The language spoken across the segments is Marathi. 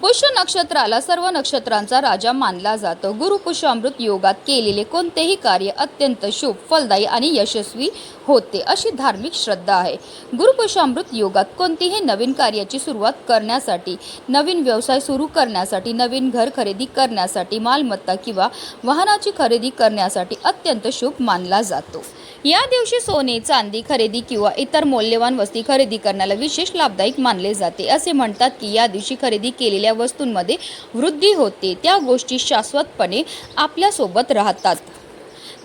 पुष्य नक्षत्राला सर्व नक्षत्रांचा राजा मानला जातो. गुरु पुष्य अमृत योगात केलेले कोणतेही कार्य अत्यंत शुभ फलदायी आणि यशस्वी होते अशी धार्मिक श्रद्धा आहे. गुरुपुष्य अमृत योगात कोणतीही नवीन कार्याची सुरुवात करण्यासाठी नवीन व्यवसाय सुरू करण्यासाठी नवीन घर खरेदी करण्यासाठी मालमत्ता किंवा वाहनाची खरेदी करण्यासाठी अत्यंत शुभ मानला जातो. या दिवशी सोने चांदी खरेदी किंवा इतर मौल्यवान वस्तू खरेदी करण्याला विशेष लाभदायक मानले जाते असे म्हणतात की या दिवशी खरेदी केलेल्या वस्तूंमध्ये वृद्धी होते त्या गोष्टी शाश्वतपणे आपल्यासोबत राहतात.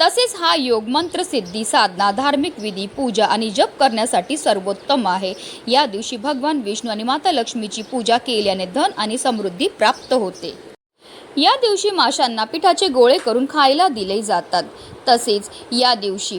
तसेच हा योग मंत्रसिद्धी साधना धार्मिक विधी पूजा आणि जप करण्यासाठी सर्वोत्तम आहे. या दिवशी भगवान विष्णू आणि माता लक्ष्मीची पूजा केल्याने धन आणि समृद्धी प्राप्त होते. या दिवशी माशांना पिठाचे गोळे करून खायला दिले जातात. तसेच या दिवशी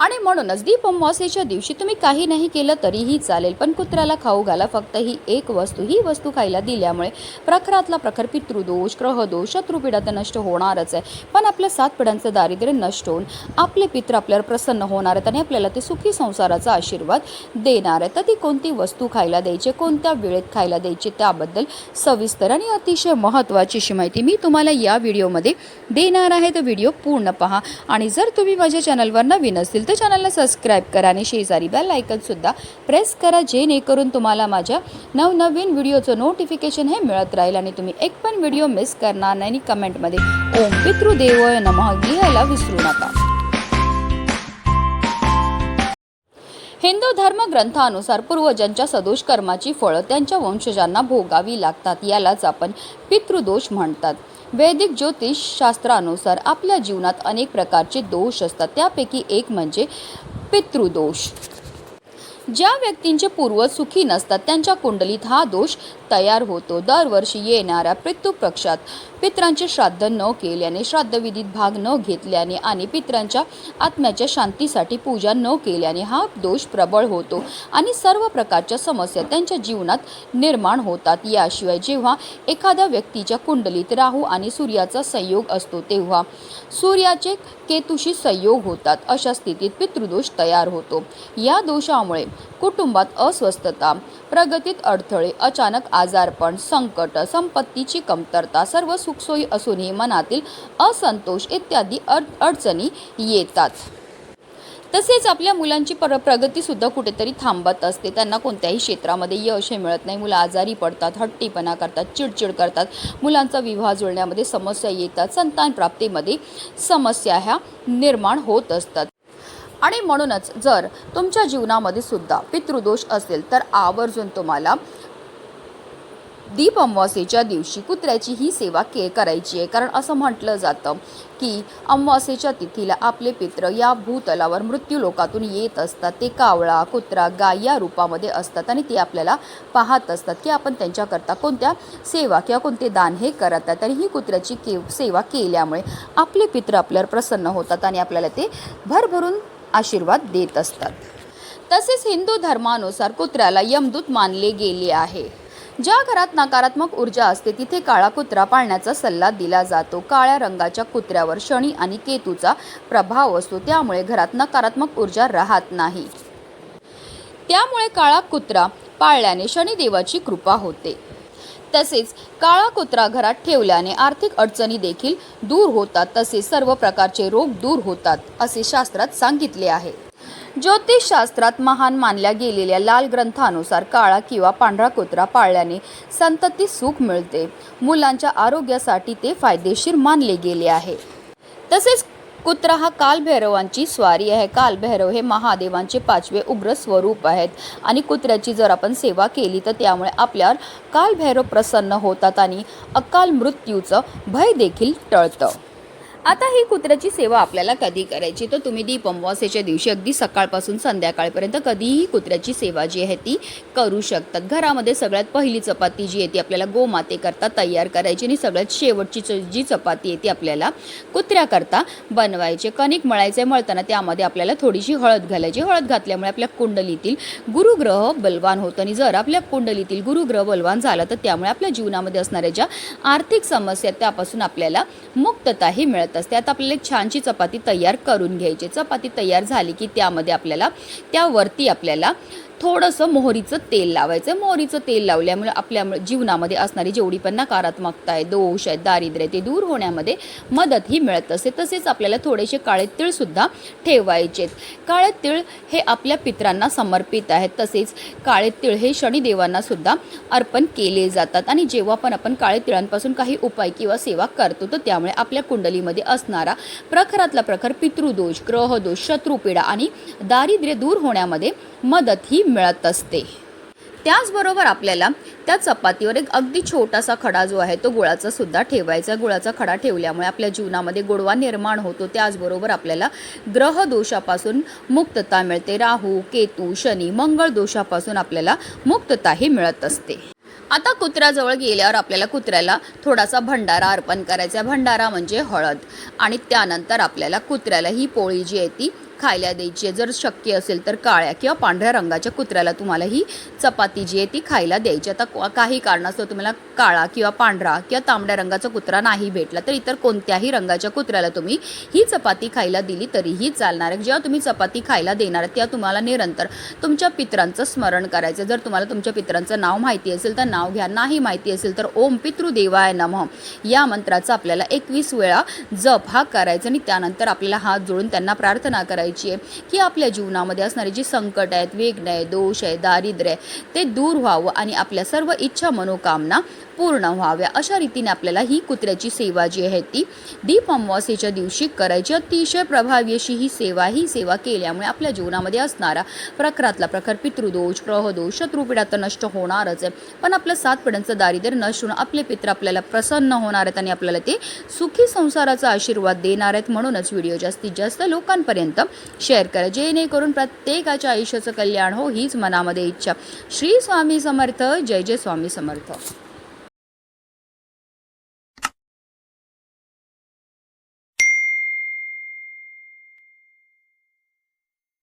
आणि म्हणूनच दीप अमावास्येच्या दिवशी तुम्ही काही नाही केलं तरीही चालेल. पण कुत्र्याला खाऊ घाला. फक्त ही एक वस्तू ही वस्तू खायला दिल्यामुळे प्रखरातला प्रखर पितृदोष ग्रहदोष शत्रुपीडा तर नष्ट होणारच आहे. पण आपल्या सात पिढ्यांचं दारिद्र्य नष्ट होऊन आपले पित्र आपल्यावर प्रसन्न होणार आहेत आणि आपल्याला ते सुखी संसाराचा आशीर्वाद देणार आहे तर ती कोणती वस्तू खायला द्यायची कोणत्या वेळेत खायला द्यायची त्याबद्दल सविस्तर आणि अतिशय महत्त्वाची अशी माहिती मी तुम्हाला या व्हिडिओमध्ये देणार आहे. तर व्हिडिओ पूर्ण पहा. आणि जर तुम्ही माझ्या चॅनलवर नवीन असतील तर चॅनलला सबस्क्राईब करा आणि शेजारी बेल आयकनसुद्धा प्रेस करा जेणेकरून तुम्हाला माझ्या नवनवीन व्हिडिओचं नोटिफिकेशन हे मिळत राहील आणि तुम्ही एक पण व्हिडिओ मिस करणार नाही आणि कमेंटमध्ये ओम पितृदेव नमः लिहायला विसरू नका. हिंदू धर्म ग्रंथानुसार पूर्वजांच्या सदोष कर्माची फळं त्यांच्या वंशजांना भोगावी लागतात यालाच आपण पितृदोष म्हणतात. वैदिक ज्योतिष शास्त्रानुसार आपल्या जीवनात अनेक प्रकारचे दोष असतात. त्यापैकी एक म्हणजे पितृदोष. ज्या व्यक्तींचे पूर्वज सुखी नसतात त्यांच्या कुंडलीत हा दोष तयार होतो. दरवर्षी येणाऱ्या पितृपक्षात पित्रांचे श्राद्ध न केल्याने श्राद्धविधीत भाग न घेतल्याने आणि पित्रांच्या आत्म्याच्या शांतीसाठी पूजा न केल्याने हा दोष प्रबळ होतो आणि सर्व प्रकारच्या समस्या त्यांच्या जीवनात निर्माण होतात. याशिवाय जेव्हा एखाद्या व्यक्तीच्या कुंडलीत राहू आणि सूर्याचा संयोग असतो तेव्हा सूर्याचे केतुशी संयोग होतात. अशा स्थितीत पितृदोष तयार होतो. या दोषामुळे कुटुंबात अस्वस्थता प्रगतीत अडथळे अचानक आजारपण संकट संपत्तीची कमतरता सर्व सुखसोयी असूनही मनातील असंतोष इत्यादी अड अडचणी येतात. तसेच आपल्या मुलांची प्र प्रगतीसुद्धा कुठेतरी थांबत असते. त्यांना कोणत्याही क्षेत्रामध्ये यश हे मिळत नाही. मुलं आजारी पडतात हट्टीपणा करतात चिडचिड करतात. मुलांचा विवाह जुळण्यामध्ये समस्या येतात. संतान प्राप्तीमध्ये समस्या ह्या निर्माण होत असतात. आणि म्हणूनच जर तुमच्या जीवनामध्ये सुद्धा पितृदोष असेल तर आवर्जून तुम्हाला दीप अमावास्येच्या दिवशी कुत्र्याची ही सेवा के करायची आहे. कारण असं म्हटलं जातं की अमावास्येच्या तिथीला आपले पित्र या भूतलावर मृत्यू लोकातून येत असतात. ते कावळा कुत्रा गाय या रूपामध्ये असतात आणि ते आपल्याला पाहत असतात की आपण त्यांच्याकरता कोणत्या सेवा किंवा कोणते दान हे करत आहेत. आणि ही कुत्र्याची के सेवा केल्यामुळे आपले पित्र आपल्यावर प्रसन्न होतात आणि आपल्याला ते भरभरून आशीर्वाद देत असतात. तसेच हिंदू धर्मानुसार कुत्र्याला यमदूत मानले गेले आहे. ज्या घरात नकारात्मक ऊर्जा असते तिथे काळा कुत्रा पाळण्याचा सल्ला दिला जातो. काळ्या रंगाच्या कुत्र्यावर शनी आणि केतूचा प्रभाव असतो त्यामुळे घरात नकारात्मक ऊर्जा राहत नाही. त्यामुळे काळा कुत्रा पाळल्याने शनिदेवाची कृपा होते. तसेच काळा कुत्रा घरात ठेवल्याने आर्थिक अडचणी देखील दूर होतात. तसेच सर्व प्रकारचे रोग दूर होतात असे शास्त्रात सांगितले आहे. ज्योतिषशास्त्रात महान मानल्या गेलेल्या लाल ग्रंथानुसार काळा किंवा पांढरा कुत्रा पाळल्याने संतती सुख मिळते. मुलांच्या आरोग्यासाठी ते फायदेशीर मानले गेले आहे. तसेच कुत्रा हा कालभैरवांची स्वारी आहे. कालभैरव हे महादेवांचे पाचवे उग्र स्वरूप आहेत. आणि कुत्र्याची जर आपण सेवा केली तर त्यामुळे आपल्यावर कालभैरव प्रसन्न होतात आणि अकाल मृत्यूचं भय देखील टळतं. आता ही कुत्र्याची सेवा आपल्याला कधी करायची? तर तुम्ही दीप अमावास्येच्या दिवशी अगदी सकाळपासून संध्याकाळपर्यंत कधीही कुत्र्याची सेवा जी आहे ती करू शकतात. घरामध्ये सगळ्यात पहिली चपाती जी आहे ती आपल्याला गोमातेकरता तयार करायची आणि सगळ्यात शेवटची च- जी चपाती आहे ती आपल्याला कुत्र्याकरता बनवायची. कणिक मळायचे मळताना त्यामध्ये आपल्याला थोडीशी हळद घालायची. हळद घातल्यामुळे आपल्या कुंडलीतील गुरुग्रह बलवान होतं आणि जर आपल्या कुंडलीतील गुरुग्रह बलवान झाला तर त्यामुळे आपल्या जीवनामध्ये असणाऱ्या ज्या आर्थिक समस्या त्यापासून आपल्याला मुक्तताही मिळत असते. त्यात आपल्याला एक छानशी चपाती तयार करून घ्यायची चपाती तयार झाली की त्यामध्ये आपल्याला त्यावरती आपल्याला थोडंसं मोहरीचं तेल लावायचं. मोहरीचं तेल लावल्यामुळे आपल्या जीवनामध्ये असणारी जेवढी पण नकारात्मकता आहे दोष आहे दारिद्र्य ते दूर होण्यामध्ये मदत ही मिळत असते. तसेच आपल्याला थोडेसे काळे तिळसुद्धा ठेवायचे काळे तिळ हे आपल्या पित्रांना समर्पित आहेत. तसेच काळे तिळ हे शनिदेवांना सुद्धा अर्पण केले जातात. आणि जेव्हा पण आपण काळे तिळांपासून काही उपाय किंवा सेवा करतो तर त्यामुळे आपल्या कुंडलीमध्ये असणारा प्रखरातला प्रखर पितृदोष ग्रहदोष शत्रुपीडा आणि दारिद्र्य दूर होण्यामध्ये मदत ही मिळत असते. त्याचबरोबर आपल्याला त्या चपातीवर एक अगदी छोटासा खडा जो आहे तो गुळाचा सुद्धा ठेवायचा. गुळाचा खडा ठेवल्यामुळे आपल्या जीवनामध्ये गोडवा निर्माण होतो. त्याचबरोबर आपल्याला ग्रह दोषापासून मुक्तता मिळते. राहू केतू शनी मंगळ दोषापासून आपल्याला मुक्तताही मिळत असते. आता कुत्र्याजवळ गेल्यावर आपल्याला कुत्र्याला थोडासा भंडारा अर्पण करायचा भंडारा म्हणजे हळद. आणि त्यानंतर आपल्याला कुत्र्याला ही पोळी जी आहे ती खायला द्यायची आहे. जर शक्य असेल तर काळ्या किंवा पांढऱ्या रंगाच्या कुत्र्याला तुम्हाला ही चपाती जी आहे ती खायला द्यायची आता काही कारणास्तव तुम्हाला काळा किंवा पांढरा किंवा तांबड्या रंगाचा कुत्रा नाही भेटला तर इतर कोणत्याही रंगाच्या कुत्र्याला तुम्ही ही चपाती खायला दिली तरीही चालणार आहे. जेव्हा तुम्ही चपाती खायला देणार तेव्हा तुम्हाला निरंतर तुमच्या पित्रांचं स्मरण करायचं जर तुम्हाला तुमच्या पित्रांचं नाव माहिती असेल तर नाव घ्या नाही माहिती असेल तर ओम पितृदेवाय नमः. या मंत्राचा आपल्याला एकवीस वेळा जप हा करायचा आणि त्यानंतर आपल्याला हात जोडून त्यांना प्रार्थना करायची आहे की आपल्या जीवनामध्ये असणारे जी संकट आहेत वेगणे आहे दोष आहे दारिद्र्य आहे ते दूर व्हावं आणि आपल्या सर्व इच्छा मनोकामना पूर्ण व्हाव्या अशा रीतीने आपल्याला ही कुत्र्याची सेवा जी आहे ती दीप अमावास्येच्या दिवशी करायची. अतिशय प्रभावी अशी ही सेवा ही सेवा केल्यामुळे आपल्या जीवनामध्ये असणारा प्रखरातला प्रखर पितृदोष ग्रहदोष शत्रुपीडा तर नष्ट होणारच आहे. पण आपलं सात पिढ्यांचं दारिद्र्य नष्ट होणं आपले पित्र आपल्याला प्रसन्न होणार आहेत आणि आपल्याला ते सुखी संसाराचा आशीर्वाद देणार आहेत म्हणूनच व्हिडिओ जास्तीत जास्त लोकांपर्यंत शेअर करा. जेणेकरून प्रत्येकाच्या आयुष्याचं कल्याण हो हीच मनामध्ये इच्छा. श्री स्वामी समर्थ. जय जय स्वामी समर्थ.